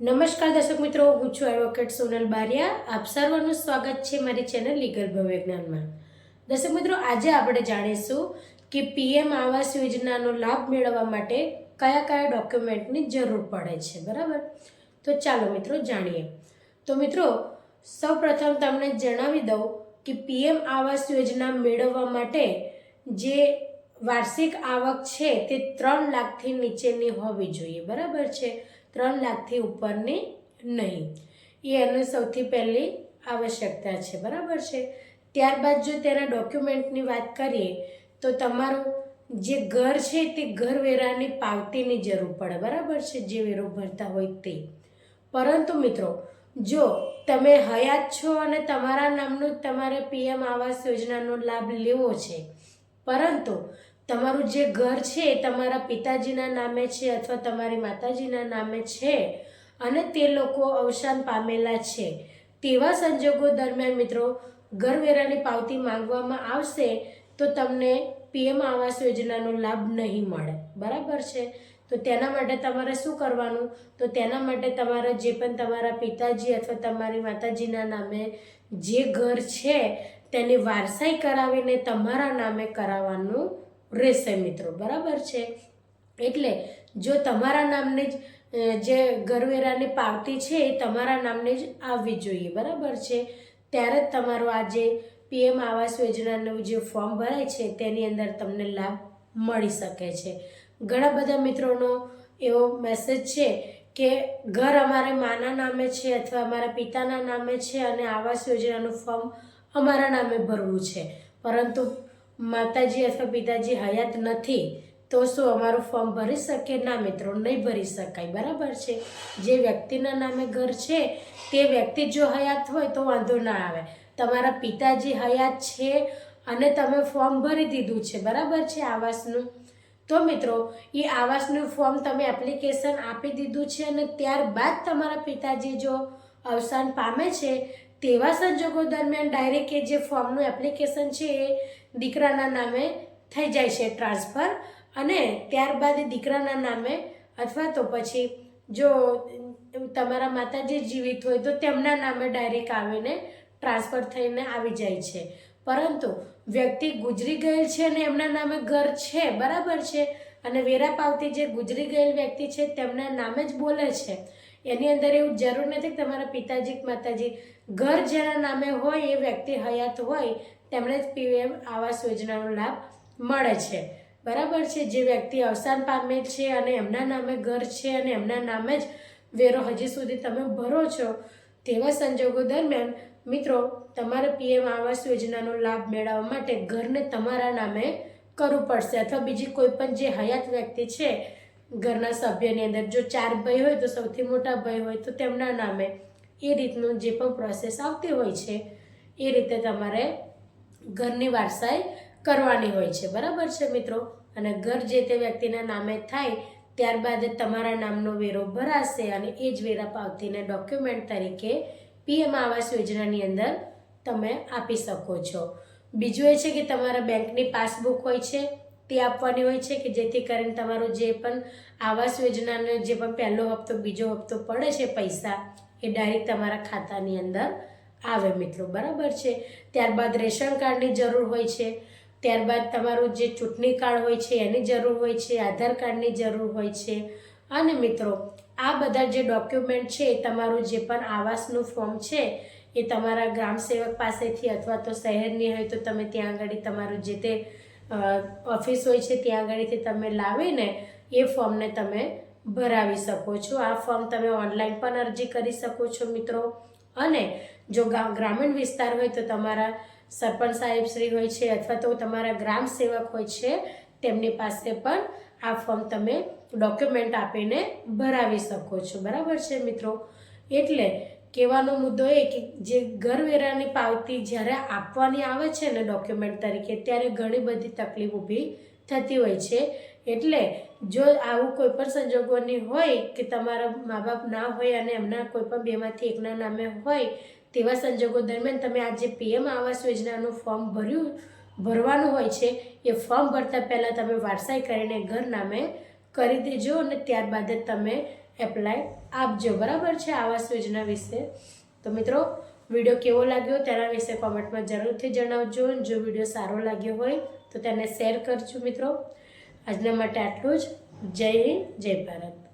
નમસ્કાર દર્શક મિત્રો, હું છું એડવોકેટ સોનલ બારિયા. આપ સર્વનું સ્વાગત છે મારી ચેનલ લીગલ ભવવિજ્ઞાનમાં દર્શક મિત્રો, આજે આપણે જાણીશું કે પીએમ આવાસ યોજનાનો લાભ મેળવવા માટે કયા કયા ડોક્યુમેન્ટની જરૂર પડે છે, બરાબર? તો ચાલો મિત્રો જાણીએ. તો મિત્રો, સૌપ્રથમ તમને જણાવી દઉં કે પીએમ આવાસ યોજના મેળવવા માટે જે વાર્ષિક આવક છે તે ત્રણ લાખથી નીચેની હોવી જોઈએ, બરાબર છે? ત્રણ લાખથી ઉપરની નહીં. એ એની સૌથી પહેલી આવશ્યકતા છે. બરાબર છે? ત્યારબાદ જો તેના ડોક્યુમેન્ટની વાત કરીએ, તો તમારું જે ઘર છે તે ઘરવેરાની પાવતીની જરૂર પડે. બરાબર છે? જે વેરો ભરતા હોય તે. પરંતુ મિત્રો, જો તમે હયાત છો અને તમારા નામનું તમારે પીએમ આવાસ યોજનાનો લાભ લેવો છે, પરંતુ તમારું જે ઘર છે એ તમારા પિતાજીના નામે છે અથવા તમારી માતાજીના નામે છે અને તે લોકો અવસાન પામેલા છે. તેવા સંજોગો દરમિયાન મિત્રો ઘરવેરાની પાવતી માંગવામાં આવશે તો તમને પીએમ આવાસ યોજનાનો લાભ નહીં મળે. બરાબર છે? તો તેના માટે તમારે શું કરવાનું? તો તેના માટે તમારે જે પણ તમારા પિતાજી અથવા તમારી માતાજીના નામે જે ઘર છે, તેની વારસાઈ કરાવીને તમારા નામે કરાવવાનું રહેશે મિત્રો, બરાબર છે? એટલે જો તમારા નામને જ જે ઘરવેરાની પાવતી છે એ તમારા નામને જ આવવી જોઈએ, બરાબર છે? ત્યારે જ તમારો આ જે પીએમ આવાસ યોજનાનું જે ફોર્મ ભરાય છે, તેની અંદર તમને લાભ મળી શકે છે. ઘણા બધા મિત્રોનો એવો મેસેજ છે કે ઘર અમારે માના નામે છે અથવા અમારા પિતાના નામે છે અને આવાસ યોજનાનું ફોર્મ અમારા નામે ભરવું છે. પરંતુ માતાજી અથવા પિતાજી હયાત નથી, તો શું અમારું ફોર્મ ભરી શકે? ના મિત્રો, નહીં ભરી શકાય. બરાબર છે? જે વ્યક્તિના નામે ઘર છે, તે વ્યક્તિ જો હયાત હોય તો વાંધો ના આવે. તમારા પિતાજી હયાત છે અને તમે ફોર્મ ભરી દીધું છે. બરાબર છે આવાસનું? તો મિત્રો, એ આવાસનું ફોર્મ તમે એપ્લિકેશન આપી દીધું છે અને ત્યારબાદ તમારા પિતાજી જો અવસાન પામે છે તેવા સંજોગો દરમિયાન ડાયરેક્ટ એ જે ફોર્મનું એપ્લિકેશન છે એ દીકરાના નામે થઈ જાય છે ટ્રાન્સફર અને ત્યારબાદ દીકરાના નામે અથવા તો પછી જો તમારા માતાજી જીવિત હોય તો તેમના નામે ડાયરેક્ટ આવીને ટ્રાન્સફર થઈને આવી જાય છે. પરંતુ વ્યક્તિ ગુજરી ગયેલ છે અને એમના નામે ઘર છે, બરાબર છે? અને વેરા પાવતી જે ગુજરી ગયેલ વ્યક્તિ છે, તેમના નામે જ બોલે છે. એની અંદર એવું જરૂર નથી કે તમારા પિતાજી કે માતાજી ઘર જેના નામે હોય, એ વ્યક્તિ હયાત હોય, તેમણે જ પીએમ આવાસ યોજનાનો લાભ મળે છે. બરાબર છે? જે વ્યક્તિ અવસાન પામે છે અને એમના નામે ઘર છે અને એમના નામે જ વેરો હજી સુધી તમે ભરો છો, તેવા સંજોગો દરમિયાન મિત્રો, તમારે પીએમ આવાસ યોજનાનો લાભ મેળવવા માટે ઘરને તમારા નામે કરવું પડશે. અથવા બીજી કોઈ પણ જે હયાત વ્યક્તિ છે ઘરના સભ્યની અંદર જો ચાર ભાઈ હોય તો સૌથી મોટા ભાઈ હોય તો તેમના નામે એ રીતનું જે પણ પ્રોસેસ આવતી હોય છે, એ રીતે તમારે ઘરની વારસાઈ કરવાની હોય છે. બરાબર છે મિત્રો? અને ઘર જે તે વ્યક્તિના નામે થાય, ત્યારબાદ તમારા નામનો વેરો ભરાશે અને એ જ વેરા પાવતીને ડોક્યુમેન્ટ તરીકે પીએમ આવાસ યોજનાની અંદર તમે આપી શકો છો. બીજું એ છે કે તમારા બેંકની પાસબુક હોય છે તે આપવાની હોય છે કે જેથી કરીને તમારો જે પણ આવાસ યોજનાનો જે પણ પહેલો હપ્તો, બીજો હપ્તો પડે છે પૈસા, એ ડાયરેક્ટ તમારા ખાતાની અંદર આવે મિત્રો. બરાબર છે? ત્યારબાદ રેશન કાર્ડની જરૂર હોય છે. ત્યારબાદ તમારું જે ચૂંટણી કાર્ડ હોય છે, એની જરૂર હોય છે, આધાર કાર્ડની જરૂર હોય છે. અને મિત્રો, આ બધા જે ડોક્યુમેન્ટ છે, એ તમારું જે પણ આવાસનું ફોર્મ છે, એ તમારા ગ્રામ સેવક પાસેથી અથવા તો શહેરની હોય તો તમે ત્યાં આગળ તમારું જે તે ઓફિસ હોય છે ત્યાં આગળથી તમે લાવીને એ ફોર્મને તમે ભરાવી શકો છો. આ ફોર્મ તમે ઓનલાઈન પણ અરજી કરી શકો છો મિત્રો. અને જો ગ્રામીણ વિસ્તાર હોય તો તમારા સરપંચ સાહેબ શ્રી હોય છે અથવા તો તમારા ગ્રામ સેવક હોય છે, તેમની પાસે પણ આ ફોર્મ તમે ડોક્યુમેન્ટ આપીને ભરાવી શકો છો. બરાબર છે મિત્રો? એટલે કહેવાનો મુદ્દો એ કે જે ઘરવેરાની પાવતી જ્યારે આપવાની આવે છે ને ડોક્યુમેન્ટ તરીકે, ત્યારે ઘણી બધી તકલીફ ઊભી થતી હોય છે. એટલે જો આવું કોઈ પણ સંજોગોની હોય કે તમારા મા બાપ ના હોય અને એમના કોઈ પણ બેમાંથી એકના નામે હોય, તેવા સંજોગો દરમિયાન તમે આ જે પીએમ આવાસ યોજનાનું ફોર્મ ભર્યું, ભરવાનું હોય છે, એ ફોર્મ ભરતા પહેલાં તમે વારસાઈ કરીને ઘર નામે કરી દેજો અને ત્યારબાદ જ તમે એપ્લાય આપજો બરાબર છે આવાસ યોજના વિશે, તો મિત્રો વીડિયો કેવો લાગ્યો તેના વિશે કોમેન્ટમાં જરૂરથી જણાવજો. જો વીડિયો સારો લાગ્યો હોય, તો તેને શેર કરજો મિત્રો. આજના માટે આટલું જ. જય હિન્દ, જય ભારત.